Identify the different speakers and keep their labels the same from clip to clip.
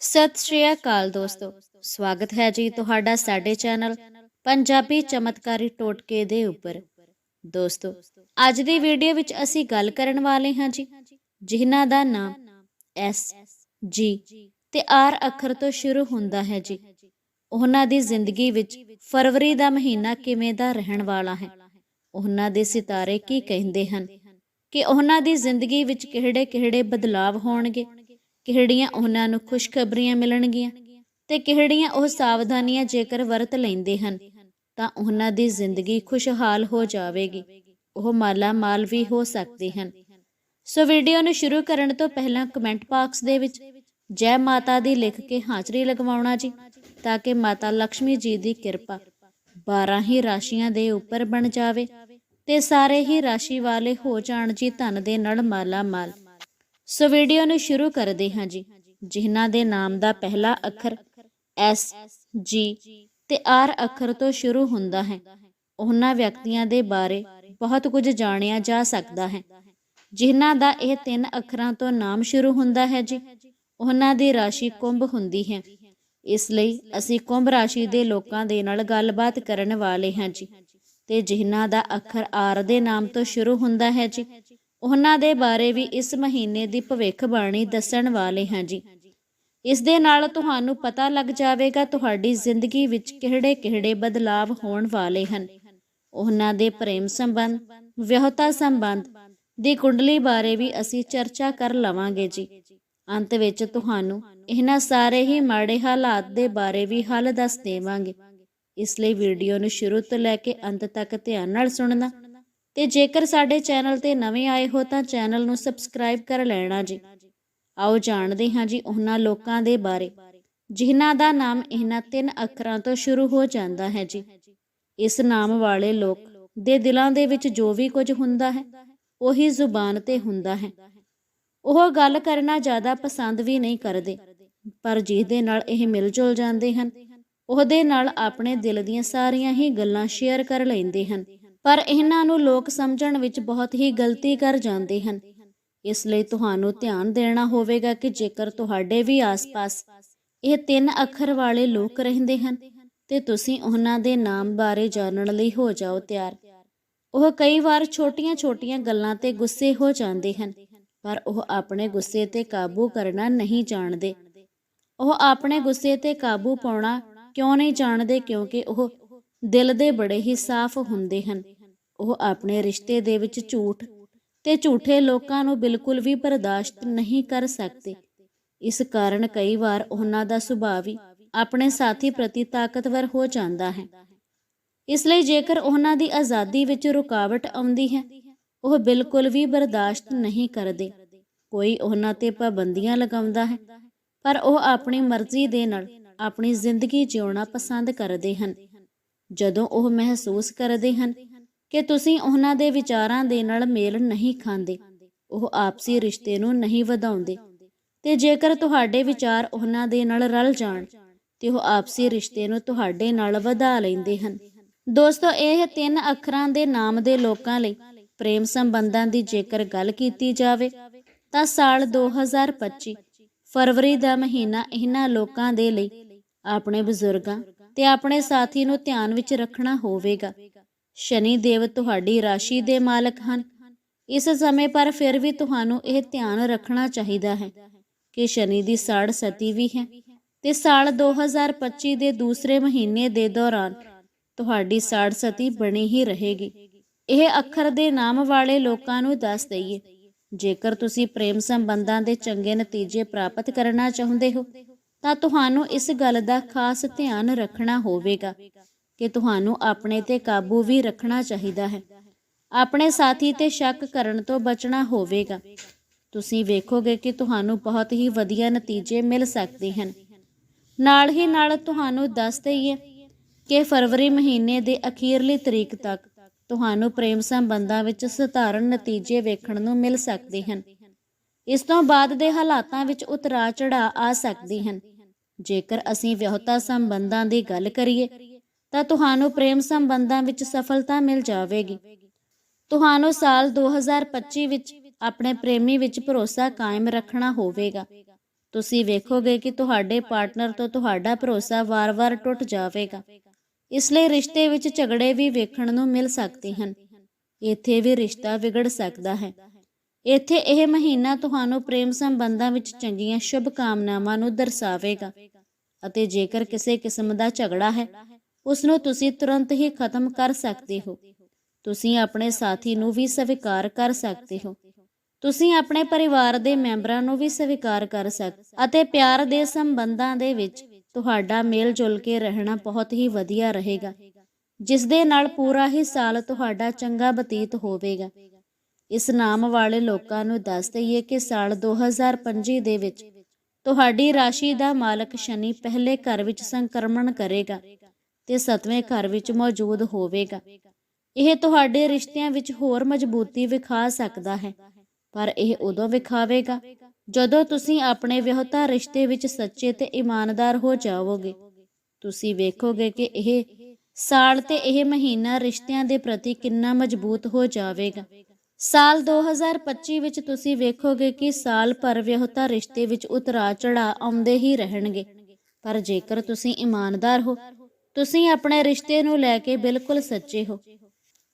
Speaker 1: ਸਤਿ ਸ਼੍ਰੀ ਅਕਾਲ ਦੋਸਤੋ। ਸਵਾਗਤ ਹੈ ਜੀ ਤੁਹਾਡਾ ਸਾਡੇ ਚੈਨਲ ਪੰਜਾਬੀ ਚਮਤਕਾਰੀ ਟੋਟਕੇ ਦੇ ਉੱਪਰ। ਦੋਸਤੋ, ਅੱਜ ਦੀ ਵੀਡੀਓ ਵਿੱਚ ਅਸੀਂ ਗੱਲ ਕਰਨ ਵਾਲੇ ਹਾਂ ਜੀ, ਜਿਨ੍ਹਾਂ ਦਾ ਨਾਮ ਐਸ ਜੀ ਤੇ ਆਰ ਅੱਖਰ ਤੋਂ ਸ਼ੁਰੂ ਹੁੰਦਾ ਹੈ ਜੀ। ਉਹਨਾਂ ਦੀ ਜ਼ਿੰਦਗੀ ਵਿੱਚ ਫਰਵਰੀ ਦਾ ਮਹੀਨਾ ਕਿਵੇਂ ਦਾ ਰਹਿਣ ਵਾਲਾ ਹੈ? ਉਹਨਾਂ ਦੇ ਸਿਤਾਰੇ ਕੀ ਕਹਿੰਦੇ ਹਨ? ਕਿ ਉਹਨਾਂ ਦੀ ਜ਼ਿੰਦਗੀ ਵਿੱਚ ਕਿਹੜੇ-ਕਿਹੜੇ ਬਦਲਾਵ ਹੋਣਗੇ? ਕਿਹੜੀਆਂ ਉਹਨਾਂ ਨੂੰ ਖੁਸ਼ਖਬਰੀਆਂ ਮਿਲਣਗੀਆਂ ਤੇ ਕਿਹੜੀਆਂ ਉਹ ਸਾਵਧਾਨੀਆਂ ਜੇਕਰ ਵਰਤ ਲੈਂਦੇ ਹਨ, ਤਾਂ ਉਹਨਾਂ ਦੀ ਜ਼ਿੰਦਗੀ ਖੁਸ਼ਹਾਲ ਹੋ ਜਾਵੇਗੀ। ਉਹ ਮਾਲਾ ਮਾਲ ਵੀ ਹੋ ਸਕਦੇ ਹਨ। ਸੋ ਵੀਡੀਓ ਨੂੰ ਸ਼ੁਰੂ ਕਰਨ ਤੋਂ ਪਹਿਲਾਂ ਕਮੈਂਟ ਬਾਕਸ ਦੇ ਵਿੱਚ, ਜੈ ਮਾਤਾ ਦੀ ਲਿਖ ਕੇ ਹਾਜ਼ਰੀ ਲਗਵਾਉਣਾ ਜੀ, ਤਾਂ ਕਿ ਮਾਤਾ ਲక్ష్ਮੀ ਜੀ ਦੀ ਕਿਰਪਾ 12 ਹੀ ਰਾਸ਼ੀਆਂ ਦੇ ਉੱਪਰ ਬਣ ਜਾਵੇ ਤੇ ਸਾਰੇ ਹੀ ਰਾਸ਼ੀ ਵਾਲੇ ਹੋ ਜਾਣ ਜੀ ਧਨ ਦੇ ਨਾਲ ਮਾਲਾ ਮਾਲ ਸੋ ਵੀਡੀਓ ਨੂੰ ਸ਼ੁਰੂ ਕਰਦੇ ਹਾਂ ਜੀ। ਜਿਨ੍ਹਾਂ ਦੇ ਨਾਮ ਦਾ ਪਹਿਲਾ ਅੱਖਰ ਐਸ, ਜੀ ਤੇ ਆਰ ਅੱਖਰ ਤੋਂ ਸ਼ੁਰੂ ਹੁੰਦਾ ਹੈ। ਉਹਨਾਂ ਵਿਅਕਤੀਆਂ ਦੇ ਬਾਰੇ ਬਹੁਤ ਕੁਝ ਜਾਣਿਆ ਜਾ ਸਕਦਾ ਹੈ। ਜਿਨ੍ਹਾਂ ਦਾ ਇਹ ਤਿੰਨ ਅੱਖਰਾਂ ਤੋਂ ਨਾਮ ਸ਼ੁਰੂ ਹੁੰਦਾ ਹੈ ਜੀ, ਉਹਨਾਂ ਦੀ ਰਾਸ਼ੀ ਕੁੰਭ ਹੁੰਦੀ ਹੈ। ਇਸ ਲਈ ਅਸੀਂ ਕੁੰਭ ਰਾਸ਼ੀ ਦੇ ਲੋਕਾਂ ਦੇ ਨਾਲ ਗੱਲਬਾਤ ਕਰਨ ਵਾਲੇ ਹਾਂ ਜੀ। ਤੇ ਜਿਨ੍ਹਾਂ ਦਾ ਅੱਖਰ ਆਰ ਦੇ ਨਾਮ ਤੋਂ ਸ਼ੁਰੂ ਹੁੰਦਾ ਹੈ ਜੀ ਉਹਨਾਂ ਦੇ ਬਾਰੇ ਵੀ ਇਸ ਮਹੀਨੇ ਦੀ ਭਵਿੱਖਬਾਣੀ ਦੱਸਣ ਵਾਲੇ ਹਾਂ ਜੀ। ਇਸ ਦੇ ਨਾਲ ਤੁਹਾਨੂੰ ਪਤਾ ਲੱਗ ਜਾਵੇਗਾ ਤੁਹਾਡੀ ਜ਼ਿੰਦਗੀ ਵਿੱਚ ਕਿਹੜੇ-ਕਿਹੜੇ ਬਦਲਾਵ ਹੋਣ ਵਾਲੇ ਹਨ। ਉਹਨਾਂ ਦੇ ਪ੍ਰੇਮ ਸੰਬੰਧ, ਵਿਆਹਤਾ ਸੰਬੰਧ ਦੀ ਕੁੰਡਲੀ ਬਾਰੇ ਵੀ ਅਸੀਂ ਚਰਚਾ ਕਰ ਲਵਾਂਗੇ ਜੀ। ਅੰਤ ਵਿੱਚ ਤੁਹਾਨੂੰ ਇਹਨਾਂ ਸਾਰੇ ਹੀ ਮਾੜੇ ਹਾਲਾਤ ਦੇ ਬਾਰੇ ਵੀ ਹੱਲ ਦੱਸ ਦੇਵਾਂਗੇ। ਇਸ ਲਈ ਵੀਡੀਓ ਨੂੰ ਸ਼ੁਰੂ ਤੋਂ ਲੈ ਕੇ ਅੰਤ ਤੱਕ ਧਿਆਨ ਨਾਲ ਸੁਣਨਾ। ਤੇ ਜੇਕਰ ਸਾਡੇ ਚੈਨਲ ਤੇ ਨਵੇਂ ਆਏ ਹੋ ਤਾਂ ਚੈਨਲ ਨੂੰ ਸਬਸਕ੍ਰਾਈਬ ਕਰ ਲੈਣਾ ਜੀ। ਆਓ ਜਾਣਦੇ ਹਾਂ ਜੀ ਉਹਨਾਂ ਲੋਕਾਂ ਦੇ ਬਾਰੇ। ਜਿਨ੍ਹਾਂ ਦਾ ਨਾਮ ਇਹਨਾਂ ਤਿੰਨ ਅੱਖਰਾਂ ਤੋਂ ਸ਼ੁਰੂ ਹੋ ਜਾਂਦਾ ਹੈ ਜੀ। ਇਸ ਨਾਮ ਵਾਲੇ ਲੋਕ ਦੇ ਦਿਲਾਂ ਦੇ ਵਿੱਚ ਜੋ ਵੀ ਕੁਝ ਹੁੰਦਾ ਹੈ, ਉਹੀ ਜ਼ੁਬਾਨ ਤੇ ਹੁੰਦਾ ਹੈ। ਉਹ ਗੱਲ ਕਰਨਾ ਜ਼ਿਆਦਾ ਪਸੰਦ ਵੀ ਨਹੀਂ ਕਰਦੇ, ਪਰ ਜਿਹਦੇ ਨਾਲ ਇਹ ਮਿਲ ਜੁਲ ਜਾਂਦੇ ਹਨ, ਉਹਦੇ ਨਾਲ ਆਪਣੇ ਦਿਲ ਦੀਆਂ ਸਾਰੀਆਂ ਹੀ ਗੱਲਾਂ ਸ਼ੇਅਰ ਕਰ ਲੈਂਦੇ ਹਨ। ਪਰ ਇਹਨਾਂ ਨੂੰ ਲੋਕ ਸਮਝਣ ਵਿੱਚ ਬਹੁਤ ਹੀ ਗਲਤੀ ਕਰ ਜਾਂਦੇ ਹਨ। ਇਸ ਲਈ ਤੁਹਾਨੂੰ ਧਿਆਨ ਦੇਣਾ ਹੋਵੇਗਾ ਕਿ ਜੇਕਰ ਤੁਹਾਡੇ ਵੀ ਆਸ-ਪਾਸ ਇਹ ਤਿੰਨ ਅੱਖਰ ਵਾਲੇ ਲੋਕ ਰਹਿੰਦੇ ਹਨ, ਤੇ ਤੁਸੀਂ ਉਹਨਾਂ ਦੇ ਨਾਮ ਬਾਰੇ ਜਾਣਨ ਲਈ ਹੋ ਜਾਓ ਤਿਆਰ। ਉਹ ਕਈ ਵਾਰ ਛੋਟੀਆਂ-ਛੋਟੀਆਂ ਗੱਲਾਂ ਤੇ ਗੁੱਸੇ ਹੋ ਜਾਂਦੇ ਹਨ, ਪਰ ਉਹ ਆਪਣੇ ਗੁੱਸੇ ਤੇ ਕਾਬੂ ਕਰਨਾ ਨਹੀਂ ਜਾਣਦੇ। ਉਹ ਆਪਣੇ ਗੁੱਸੇ ਤੇ ਕਾਬੂ ਪਾਉਣਾ ਕਿਉਂ ਨਹੀਂ ਜਾਣਦੇ ਕਿਉਂਕਿ ਉਹ ਦਿਲ ਦੇ ਬੜੇ ਹੀ ਸਾਫ਼ ਹੁੰਦੇ ਹਨ। ਉਹ ਆਪਣੇ ਰਿਸ਼ਤੇ ਦੇ ਵਿੱਚ ਝੂਠ ਤੇ ਝੂਠੇ ਲੋਕਾਂ ਨੂੰ ਬਿਲਕੁਲ ਵੀ ਬਰਦਾਸ਼ਤ ਨਹੀਂ ਕਰ ਸਕਦੇ। ਇਸ ਕਾਰਨ ਕਈ ਵਾਰ ਉਹਨਾਂ ਦਾ ਸੁਭਾਅ ਵੀ ਆਪਣੇ ਸਾਥੀ ਪ੍ਰਤੀ ਤਾਕਤਵਰ ਹੋ ਜਾਂਦਾ ਹੈ। ਇਸ ਲਈ ਜੇਕਰ ਉਹਨਾਂ ਦੀ ਆਜ਼ਾਦੀ ਵਿੱਚ ਰੁਕਾਵਟ ਆਉਂਦੀ ਹੈ, ਉਹ ਬਿਲਕੁਲ ਵੀ ਬਰਦਾਸ਼ਤ ਨਹੀਂ ਕਰਦੇ। ਕੋਈ ਉਹਨਾਂ ਤੇ ਪਾਬੰਦੀਆਂ ਲਗਾਉਂਦਾ ਹੈ, ਪਰ ਉਹ ਆਪਣੀ ਮਰਜ਼ੀ ਦੇ ਨਾਲ ਆਪਣੀ ਜ਼ਿੰਦਗੀ ਜਿਉਣਾ ਪਸੰਦ ਕਰਦੇ ਹਨ। ਜਦੋਂ ਉਹ ਮਹਿਸੂਸ ਕਰਦੇ ਹਨ ਕਿ ਤੁਸੀਂ ਉਹਨਾਂ ਦੇ ਵਿਚਾਰਾਂ ਦੇ ਨਾਲ ਮੇਲ ਨਹੀਂ ਖਾਂਦੇ, ਉਹ ਆਪਸੀ ਰਿਸ਼ਤੇ ਨੂੰ ਨਹੀਂ ਵਧਾਉਂਦੇ ਤੇ ਜੇਕਰ ਤੁਹਾਡੇ ਵਿਚਾਰ ਉਹਨਾਂ ਦੇ ਨਾਲ ਰਲ ਜਾਣ, ਤੇ ਉਹ ਆਪਸੀ ਰਿਸ਼ਤੇ ਨੂੰ ਤੁਹਾਡੇ ਨਾਲ ਵਧਾ ਲੈਂਦੇ ਹਨ। ਦੋਸਤੋ, ਇਹ ਤਿੰਨ ਅੱਖਰਾਂ ਦੇ ਨਾਮ ਦੇ ਲੋਕਾਂ ਲਈ ਪ੍ਰੇਮ ਸੰਬੰਧਾਂ ਦੀ ਜੇਕਰ ਗੱਲ ਕੀਤੀ ਜਾਵੇ, ਤਾਂ ਸਾਲ 2025 ਫਰਵਰੀ ਦਾ ਮਹੀਨਾ ਇਹਨਾਂ ਲੋਕਾਂ ਦੇ ਲਈ ਆਪਣੇ ਬਜ਼ੁਰਗਾਂ ਤੇ ਆਪਣੇ ਸਾਥੀ ਨੂੰ ਧਿਆਨ ਵਿੱਚ ਰੱਖਣਾ ਹੋਵੇਗਾ। ਸ਼ਨੀ ਦੇਵ ਤੁਹਾਡੀ ਰਾਸ਼ੀ ਦੇ ਮਾਲਕ ਹਨ। ਇਸ ਸਮੇਂ ਪਰ ਫਿਰ ਵੀ ਤੁਹਾਨੂੰ ਇਹ ਧਿਆਨ ਰੱਖਣਾ ਚਾਹੀਦਾ ਹੈ ਕਿ ਸ਼ਨੀ ਦੀ ਸਾੜ ਸਤੀ ਵੀ ਹੈ ਤੇ ਸਾਲ 2025 ਦੇ ਦੂਸਰੇ ਮਹੀਨੇ ਦੇ ਦੌਰਾਨ ਤੁਹਾਡੀ ਸਾੜ ਸਤੀ ਬਣੀ ਹੀ ਰਹੇਗੀ। ਇਹ ਅੱਖਰ ਦੇ ਨਾਮ ਵਾਲੇ ਲੋਕਾਂ ਨੂੰ ਦੱਸ ਦਈਏ। ਜੇਕਰ ਤੁਸੀਂ ਪ੍ਰੇਮ ਸੰਬੰਧਾਂ ਦੇ ਚੰਗੇ ਨਤੀਜੇ ਪ੍ਰਾਪਤ ਕਰਨਾ ਚਾਹੁੰਦੇ ਹੋ ਤਾਂ ਤੁਹਾਨੂੰ ਇਸ ਗੱਲ ਦਾ ਖਾਸ ਧਿਆਨ ਰੱਖਣਾ ਹੋਵੇਗਾ ਕਿ ਤੁਹਾਨੂੰ ਆਪਣੇ ਤੇ ਕਾਬੂ ਵੀ ਰੱਖਣਾ ਚਾਹੀਦਾ ਹੈ। ਆਪਣੇ ਸਾਥੀ ਤੇ ਸ਼ੱਕ ਕਰਨ ਤੋਂ ਬਚਣਾ ਹੋਵੇਗਾ। ਤੁਸੀਂ ਵੇਖੋਗੇ ਕਿ ਤੁਹਾਨੂੰ ਬਹੁਤ ਹੀ ਵਧੀਆ ਨਤੀਜੇ ਮਿਲ ਸਕਦੇ ਹਨ। ਨਾਲ ਹੀ ਨਾਲ ਤੁਹਾਨੂੰ ਦੱਸ ਦਈਏ ਕਿ ਫਰਵਰੀ ਮਹੀਨੇ ਦੇ ਅਖੀਰਲੀ ਤਰੀਕ ਤੱਕ ਤੁਹਾਨੂੰ ਪ੍ਰੇਮ ਸੰਬੰਧਾਂ ਵਿੱਚ ਸਧਾਰਨ ਨਤੀਜੇ ਵੇਖਣ ਨੂੰ ਮਿਲ ਸਕਦੇ ਹਨ। ਇਸ ਤੋਂ ਬਾਅਦ ਦੇ ਹਾਲਾਤਾਂ ਵਿੱਚ ਉਤਰਾਅ ਚੜਾਅ ਆ ਸਕਦੇ ਹਨ। ਜੇਕਰ ਅਸੀਂ ਵਿਆਹਤਾ ਸੰਬੰਧਾਂ ਦੀ ਗੱਲ ਕਰੀਏ, ਤਾਂ ਤੁਹਾਨੂੰ ਪ੍ਰੇਮ ਸੰਬੰਧਾਂ ਵਿੱਚ ਸਫਲਤਾ ਮਿਲ ਜਾਵੇਗੀ। ਤੁਹਾਨੂੰ ਸਾਲ 2025 ਵਿੱਚ ਆਪਣੇ ਪ੍ਰੇਮੀ ਵਿੱਚ ਭਰੋਸਾ ਕਾਇਮ ਰੱਖਣਾ ਹੋਵੇਗਾ। ਤੁਸੀਂ ਵੇਖੋਗੇ ਕਿ ਤੁਹਾਡੇ ਪਾਰਟਨਰ ਤੋਂ ਤੁਹਾਡਾ ਭਰੋਸਾ ਵਾਰ-ਵਾਰ ਟੁੱਟ ਜਾਵੇਗਾ। ਇਸ ਲਈ ਰਿਸ਼ਤੇ ਵਿੱਚ ਝਗੜੇ ਵੀ ਵੇਖਣ ਨੂੰ ਮਿਲ ਸਕਦੇ ਹਨ। ਇੱਥੇ ਵੀ ਰਿਸ਼ਤਾ ਵਿਗੜ ਸਕਦਾ ਹੈ। ਇੱਥੇ ਇਹ ਮਹੀਨਾ ਤੁਹਾਨੂੰ ਪ੍ਰੇਮ ਸੰਬੰਧਾਂ ਵਿੱਚ ਚੰਗੀਆਂ ਸ਼ੁਭ ਕਾਮਨਾਵਾਂ ਨੂੰ ਦਰਸਾਵੇਗਾ। ਅਤੇ ਜੇਕਰ ਕਿਸੇ ਕਿਸਮ ਦਾ ਝਗੜਾ ਹੈ ਉਸ ਨੂੰ ਤੁਸੀਂ ਤੁਰੰਤ ਹੀ ਖਤਮ ਕਰ ਸਕਦੇ ਹੋ। ਤੁਸੀਂ ਆਪਣੇ ਸਾਥੀ ਨੂੰ ਵੀ ਸਵੀਕਾਰ ਕਰ ਸਕਦੇ ਹੋ। ਤੁਸੀਂ ਆਪਣੇ ਪਰਿਵਾਰ ਦੇ ਮੈਂਬਰਾਂ ਨੂੰ ਵੀ ਸਵੀਕਾਰ ਕਰ ਸਕਦੇ ਅਤੇ ਪਿਆਰ ਦੇ ਸੰਬੰਧਾਂ ਦੇ ਵਿੱਚ ਤੁਹਾਡਾ ਮੇਲ ਜੁਲ ਕੇ ਰਹਿਣਾ ਬਹੁਤ ਹੀ ਵਧੀਆ ਰਹੇਗਾ। ਜਿਸ ਦੇ ਨਾਲ ਪੂਰਾ ਹੀ ਸਾਲ ਤੁਹਾਡਾ ਚੰਗਾ ਬਤੀਤ ਹੋਵੇਗਾ। ਇਸ ਨਾਮ ਵਾਲੇ ਲੋਕਾਂ ਨੂੰ ਦੱਸ ਦਈਏ ਕਿ ਸਾਲ 2025 ਦੇ ਵਿੱਚ ਤੁਹਾਡੀ ਰਾਸ਼ੀ ਦਾ ਮਾਲਕ ਸ਼ਨੀ ਪਹਿਲੇ ਘਰ ਵਿੱਚ ਸੰਕਰਮਣ ਕਰੇਗਾ ਤੇ ਸੱਤਵੇਂ ਘਰ ਵਿੱਚ ਮੌਜੂਦ ਹੋਵੇਗਾ। ਇਹ ਤੁਹਾਡੇ ਰਿਸ਼ਤਿਆਂ ਵਿੱਚ ਹੋਰ ਮਜ਼ਬੂਤੀ ਵਿਖਾ ਸਕਦਾ ਹੈ, ਪਰ ਇਹ ਉਦੋਂ ਵਿਖਾਵੇਗਾ ਜਦੋਂ ਤੁਸੀਂ ਆਪਣੇ ਵਿਆਹਤਾ ਰਿਸ਼ਤੇ ਵਿੱਚ ਸੱਚੇ ਤੇ ਇਮਾਨਦਾਰ ਹੋ ਜਾਵੋਗੇ। ਤੁਸੀਂ ਵੇਖੋਗੇ ਕਿ ਇਹ ਸਾਲ ਤੇ ਇਹ ਮਹੀਨਾ ਰਿਸ਼ਤਿਆਂ ਦੇ ਪ੍ਰਤੀ ਕਿੰਨਾ ਮਜ਼ਬੂਤ ਹੋ ਜਾਵੇਗਾ। ਸਾਲ 2025 ਵਿੱਚ ਤੁਸੀਂ ਵੇਖੋਗੇ ਕਿ ਸਾਲ ਭਰ ਵਿਆਹਤਾ ਰਿਸ਼ਤੇ ਵਿੱਚ ਉਤਰਾ ਚੜਾ ਆਉਂਦੇ ਹੀ ਰਹਿਣਗੇ। ਪਰ ਜੇਕਰ ਤੁਸੀਂ ਇਮਾਨਦਾਰ ਹੋ, ਤੁਸੀਂ ਆਪਣੇ ਰਿਸ਼ਤੇ ਨੂੰ ਲੈ ਕੇ ਬਿਲਕੁਲ ਸੱਚੇ ਹੋ,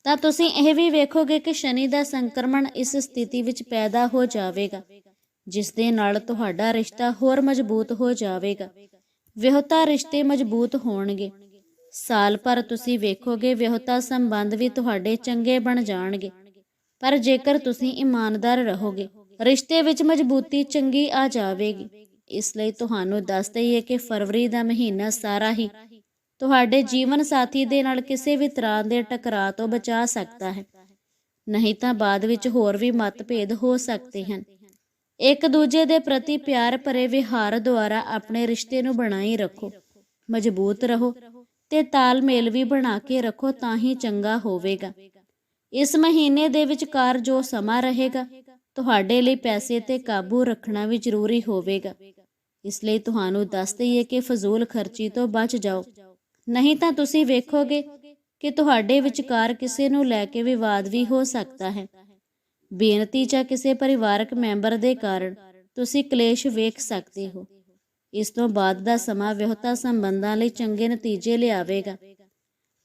Speaker 1: ਤਾਂ ਤੁਸੀਂ ਇਹ ਵੀ ਵੇਖੋਗੇ ਕਿ ਸ਼ਨੀ ਦਾ ਸੰਕਰਮਣ ਇਸ ਸਥਿਤੀ ਵਿੱਚ ਪੈਦਾ ਹੋ ਜਾਵੇਗਾ, ਜਿਸ ਦੇ ਨਾਲ ਤੁਹਾਡਾ ਰਿਸ਼ਤਾ ਹੋਰ ਮਜ਼ਬੂਤ ਹੋ ਜਾਵੇਗਾ। ਵਿਆਹਤਾ ਰਿਸ਼ਤੇ ਮਜ਼ਬੂਤ ਹੋਣਗੇ। ਸਾਲ ਭਰ ਤੁਸੀਂ ਵੇਖੋਗੇ ਵਿਆਹਤਾ ਸੰਬੰਧ ਵੀ ਤੁਹਾਡੇ ਚੰਗੇ ਬਣ ਜਾਣਗੇ। ਪਰ ਜੇਕਰ ਤੁਸੀਂ ਇਮਾਨਦਾਰ ਰਹੋਗੇ, ਰਿਸ਼ਤੇ ਵਿੱਚ ਮਜ਼ਬੂਤੀ ਚੰਗੀ ਆ ਜਾਵੇਗੀ। ਇਸ ਲਈ ਤੁਹਾਨੂੰ ਦੱਸ ਦਈਏ ਕਿ ਫਰਵਰੀ ਦਾ ਮਹੀਨਾ ਸਾਰਾ ਹੀ ਤੁਹਾਡੇ ਜੀਵਨ ਸਾਥੀ ਦੇ ਨਾਲ ਕਿਸੇ ਵੀ ਤਰ੍ਹਾਂ ਦੇ ਟਕਰਾਅ ਤੋਂ ਬਚਾ ਸਕਦਾ ਹੈ। ਨਹੀਂ ਤਾਂ ਬਾਅਦ ਵਿੱਚ ਹੋਰ ਵੀ ਮਤਭੇਦ ਹੋ ਸਕਦੇ ਹਨ। ਇੱਕ ਦੂਜੇ ਦੇ ਪ੍ਰਤੀ ਪਿਆਰ ਭਰੇ ਵਿਹਾਰ ਦੁਆਰਾ ਆਪਣੇ ਰਿਸ਼ਤੇ ਨੂੰ ਬਣਾਈ ਰੱਖੋ। ਮਜ਼ਬੂਤ ਰਹੋ ਤੇ ਤਾਲਮੇਲ ਵੀ ਬਣਾ ਕੇ ਰੱਖੋ ਤਾਂ ਹੀ ਚੰਗਾ ਹੋਵੇਗਾ। ਇਸ ਮਹੀਨੇ ਦੇ ਵਿਚਕਾਰ ਜੋ ਸਮਾਂ ਰਹੇਗਾ, ਤੁਹਾਡੇ ਲਈ ਪੈਸੇ ਤੇ ਕਾਬੂ ਰੱਖਣਾ ਵੀ ਜ਼ਰੂਰੀ ਹੋਵੇਗਾ। ਇਸ ਲਈ ਤੁਹਾਨੂੰ ਦੱਸ ਦਈਏ ਕਿ ਫਜ਼ੂਲ ਖਰਚੀ ਤੋਂ ਬਚ ਜਾਓ। ਨਹੀਂ ਤਾਂ ਤੁਸੀਂ ਵੇਖੋਗੇ ਕਿ ਤੁਹਾਡੇ ਵਿਚਕਾਰ ਕਿਸੇ ਨੂੰ ਲੈ ਕੇ ਵਿਵਾਦ ਵੀ ਹੋ ਸਕਦਾ ਹੈ। ਬੇਨਤੀ ਜਾਂ ਕਿਸੇ ਪਰਿਵਾਰਕ ਮੈਂਬਰ ਦੇ ਕਾਰਨ ਤੁਸੀਂ ਕਲੇਸ਼ ਵੇਖ ਸਕਦੇ ਹੋ। ਇਸ ਤੋਂ ਬਾਅਦ ਦਾ ਸਮਾਂ ਵਿਆਹਤਾ ਸੰਬੰਧਾਂ ਲਈ ਚੰਗੇ ਨਤੀਜੇ ਲਿਆਵੇਗਾ।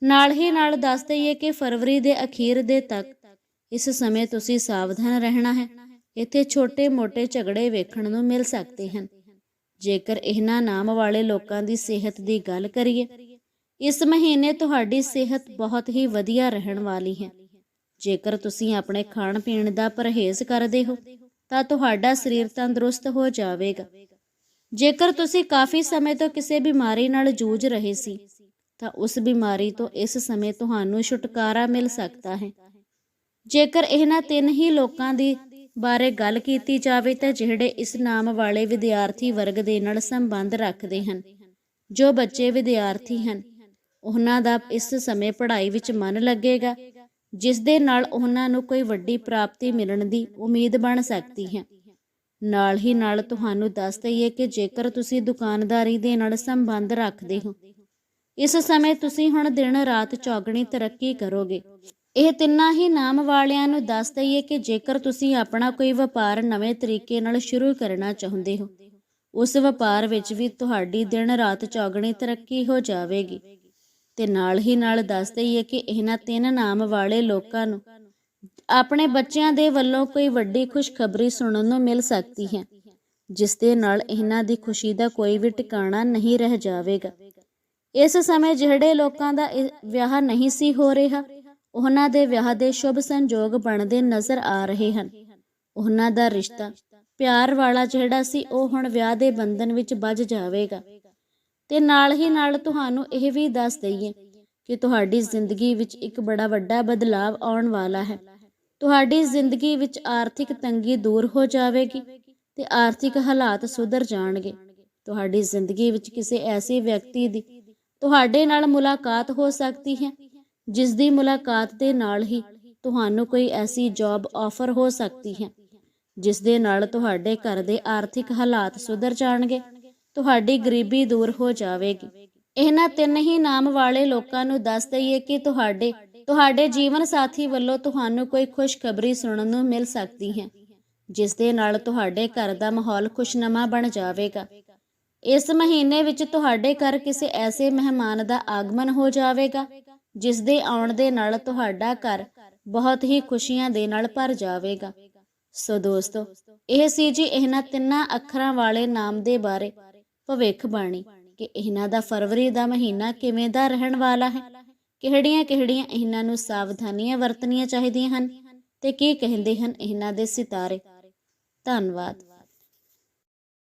Speaker 1: ਨਾਲ ਹੀ ਨਾਲ ਦੱਸ ਦਈਏ ਕਿ ਫਰਵਰੀ ਦੇ ਅਖੀਰ ਦੇ ਤੱਕ ਇਸ ਸਮੇਂ ਤੁਸੀਂ ਸਾਵਧਾਨ ਰਹਿਣਾ ਹੈ। ਇੱਥੇ ਛੋਟੇ-ਮੋਟੇ ਝਗੜੇ ਵੇਖਣ ਨੂੰ ਮਿਲ ਸਕਦੇ ਹਨ। ਜੇਕਰ ਇਹਨਾਂ ਨਾਮ ਵਾਲੇ ਲੋਕਾਂ ਦੀ ਸਿਹਤ ਦੀ ਗੱਲ ਕਰੀਏ, ਇਸ ਮਹੀਨੇ ਤੁਹਾਡੀ ਸਿਹਤ ਬਹੁਤ ਹੀ ਵਧੀਆ ਰਹਿਣ ਵਾਲੀ ਹੈ। ਜੇਕਰ ਤੁਸੀਂ ਆਪਣੇ ਖਾਣ ਪੀਣ ਦਾ ਪਰਹੇਜ਼ ਕਰਦੇ ਹੋ, ਤਾਂ ਤੁਹਾਡਾ ਸਰੀਰ ਤੰਦਰੁਸਤ ਹੋ ਜਾਵੇਗਾ। ਜੇਕਰ ਤੁਸੀਂ ਕਾਫੀ ਸਮੇਂ ਤੋਂ ਕਿਸੇ ਬਿਮਾਰੀ ਨਾਲ ਜੂਝ ਰਹੇ ਸੀ ਤਾਂ ਉਸ ਬਿਮਾਰੀ ਤੋਂ ਇਸ ਸਮੇਂ ਤੁਹਾਨੂੰ ਛੁਟਕਾਰਾ ਮਿਲ ਸਕਦਾ ਹੈ। ਜੇਕਰ ਇਹਨਾਂ ਤਿੰਨ ਹੀ ਲੋਕਾਂ ਦੀ ਬਾਰੇ ਗੱਲ ਕੀਤੀ ਜਾਵੇ ਤਾਂ ਜਿਹੜੇ ਇਸ ਨਾਮ ਵਾਲੇ ਵਿਦਿਆਰਥੀ ਵਰਗ ਦੇ ਨਾਲ ਸੰਬੰਧ ਰੱਖਦੇ ਹਨ, ਜੋ ਬੱਚੇ ਵਿਦਿਆਰਥੀ ਹਨ, ਉਹਨਾਂ ਦਾ ਇਸ ਸਮੇਂ ਪੜ੍ਹਾਈ ਵਿੱਚ ਮਨ ਲੱਗੇਗਾ, ਜਿਸ ਦੇ ਨਾਲ ਉਹਨਾਂ ਨੂੰ ਕੋਈ ਵੱਡੀ ਪ੍ਰਾਪਤੀ ਮਿਲਣ ਦੀ ਉਮੀਦ ਬਣ ਸਕਦੀ ਹੈ। ਨਾਲ ਹੀ ਨਾਲ ਤੁਹਾਨੂੰ ਦੱਸ ਦਈਏ ਕਿ ਜੇਕਰ ਤੁਸੀਂ ਦੁਕਾਨਦਾਰੀ ਦੇ ਨਾਲ ਸੰਬੰਧ ਰੱਖਦੇ ਹੋ ਇਸ ਸਮੇਂ ਤੁਸੀਂ ਹੁਣ ਦਿਨ ਰਾਤ ਚੌਗਣੀ ਤਰੱਕੀ ਕਰੋਗੇ। ਇਹ ਤਿੰਨਾਂ ਹੀ ਨਾਮ ਵਾਲਿਆਂ ਨੂੰ ਦੱਸ ਦਈਏ ਕਿ ਜੇਕਰ ਤੁਸੀਂ ਆਪਣਾ ਕੋਈ ਵਪਾਰ ਨਵੇਂ ਤਰੀਕੇ ਨਾਲ ਸ਼ੁਰੂ ਕਰਨਾ ਚਾਹੁੰਦੇ ਹੋ, ਉਸ ਵਪਾਰ ਵਿੱਚ ਵੀ ਤੁਹਾਡੀ ਦਿਨ ਰਾਤ ਚੌਗਣੀ ਤਰੱਕੀ ਹੋ ਜਾਵੇਗੀ। ਤੇ ਨਾਲ ਹੀ ਨਾਲ ਦੱਸ ਦਈਏ ਕਿ ਇਹਨਾਂ ਤਿੰਨ ਨਾਮ ਵਾਲੇ ਲੋਕਾਂ ਨੂੰ ਆਪਣੇ ਬੱਚਿਆਂ ਦੇ ਵੱਲੋਂ ਕੋਈ ਵੱਡੀ ਖੁਸ਼ਖਬਰੀ ਸੁਣਨ ਨੂੰ ਮਿਲ ਸਕਦੀ ਹੈ, ਜਿਸ ਦੇ ਨਾਲ ਇਹਨਾਂ ਦੀ ਖੁਸ਼ੀ ਦਾ ਕੋਈ ਵੀ ਟਿਕਾਣਾ ਨਹੀਂ ਰਹਿ ਜਾਵੇਗਾ। ਇਸ ਸਮੇਂ ਜਿਹੜੇ ਲੋਕਾਂ ਦਾ ਵਿਆਹ ਨਹੀਂ ਸੀ ਹੋ ਰਿਹਾ, ਉਹਨਾਂ ਦੇ ਵਿਆਹ ਦੇ ਸ਼ੁਭ ਸੰਜੋਗ ਬਣਦੇ ਨਜ਼ਰ ਆ ਰਹੇ ਹਨ। ਉਹਨਾਂ ਦਾ ਰਿਸ਼ਤਾ ਪਿਆਰ ਵਾਲਾ ਜਿਹੜਾ ਸੀ, ਉਹ ਹੁਣ ਵਿਆਹ ਦੇ ਬੰਧਨ ਵਿੱਚ ਵੱਜ ਜਾਵੇਗਾ। ਤੇ ਨਾਲ ਹੀ ਨਾਲ ਤੁਹਾਨੂੰ ਇਹ ਵੀ ਦੱਸ ਦਈਏ ਕਿ ਤੁਹਾਡੀ ਜ਼ਿੰਦਗੀ ਵਿੱਚ ਇੱਕ ਬੜਾ ਵੱਡਾ ਬਦਲਾਅ ਆਉਣ ਵਾਲਾ ਹੈ। ਤੁਹਾਡੀ ਜ਼ਿੰਦਗੀ ਵਿੱਚ ਆਰਥਿਕ ਤੰਗੀ ਦੂਰ ਹੋ ਜਾਵੇਗੀ ਤੇ ਆਰਥਿਕ ਹਾਲਾਤ ਸੁਧਰ ਜਾਣਗੇ। ਤੁਹਾਡੀ ਜ਼ਿੰਦਗੀ ਵਿੱਚ ਕਿਸੇ ਐਸੇ ਵਿਅਕਤੀ ਦੀ ਤੁਹਾਡੇ ਨਾਲ ਮੁਲਾਕਾਤ ਹੋ ਸਕਦੀ ਹੈ। ਜਿਸ ਦੀ ਮੁਲਾਕਾਤ ਦੇ ਨਾਲ ਹੀ ਤੁਹਾਨੂੰ ਕੋਈ ਐਸੀ ਜੌਬ ਆਫਰ ਹੋ ਸਕਦੀ ਹੈ ਜਿਸ ਦੇ ਨਾਲ ਤੁਹਾਡੇ ਘਰ ਦੇ ਆਰਥਿਕ ਹਾਲਾਤ ਸੁਧਰ ਜਾਣਗੇ, ਤੁਹਾਡੀ ਗਰੀਬੀ ਦੂਰ ਹੋ ਜਾਵੇਗੀ। ਇਹਨਾਂ ਤਿੰਨ ਹੀ ਨਾਮ ਵਾਲੇ ਲੋਕਾਂ ਨੂੰ ਦੱਸ ਦਈਏ ਕਿ ਤੁਹਾਡੇ ਤੁਹਾਡੇ ਜੀਵਨ ਸਾਥੀ ਵੱਲੋਂ ਤੁਹਾਨੂੰ ਕੋਈ ਖੁਸ਼ਖਬਰੀ ਸੁਣਨ ਨੂੰ ਮਿਲ ਸਕਦੀ ਹੈ ਜਿਸ ਦੇ ਨਾਲ ਤੁਹਾਡੇ ਘਰ ਦਾ ਮਾਹੌਲ ਖੁਸ਼ਨਮਾ ਬਣ ਜਾਵੇਗਾ। ਇਸ ਮਹੀਨੇ ਵਿੱਚ ਤੁਹਾਡੇ ਘਰ ਕਿਸੇ ਐਸੇ ਮਹਿਮਾਨ ਦਾ ਆਗਮਨ ਹੋ ਜਾਵੇਗਾ, ਜਿਸ ਦੇ ਆਉਣ ਦੇ ਨਾਲ ਤੁਹਾਡਾ ਘਰ ਬਹੁਤ ਹੀ ਖੁਸ਼ੀਆਂ ਦੇ ਨਾਲ ਭਰ ਜਾਵੇਗਾ। ਸੋ ਦੋਸਤੋ, ਇਹ ਸੀ ਜੀ ਇਹਨਾਂ ਤਿੰਨਾਂ ਅੱਖਰਾਂ ਵਾਲੇ ਨਾਮ ਦੇ ਬਾਰੇ ਭਵਿੱਖ ਬਾਣੀ, ਕਿ ਇਹਨਾਂ ਦਾ ਫਰਵਰੀ ਦਾ ਮਹੀਨਾ ਕਿਵੇਂ ਦਾ ਰਹਿਣ ਵਾਲਾ ਹੈ, ਕਿਹੜੀਆਂ ਕਿਹੜੀਆਂ ਇਹਨਾਂ ਨੂੰ ਸਾਵਧਾਨੀਆਂ ਵਰਤਣੀਆਂ ਚਾਹੀਦੀਆਂ ਹਨ ਤੇ ਕੀ ਕਹਿੰਦੇ ਹਨ ਇਹਨਾਂ ਦੇ ਸਿਤਾਰੇ। ਧੰਨਵਾਦ।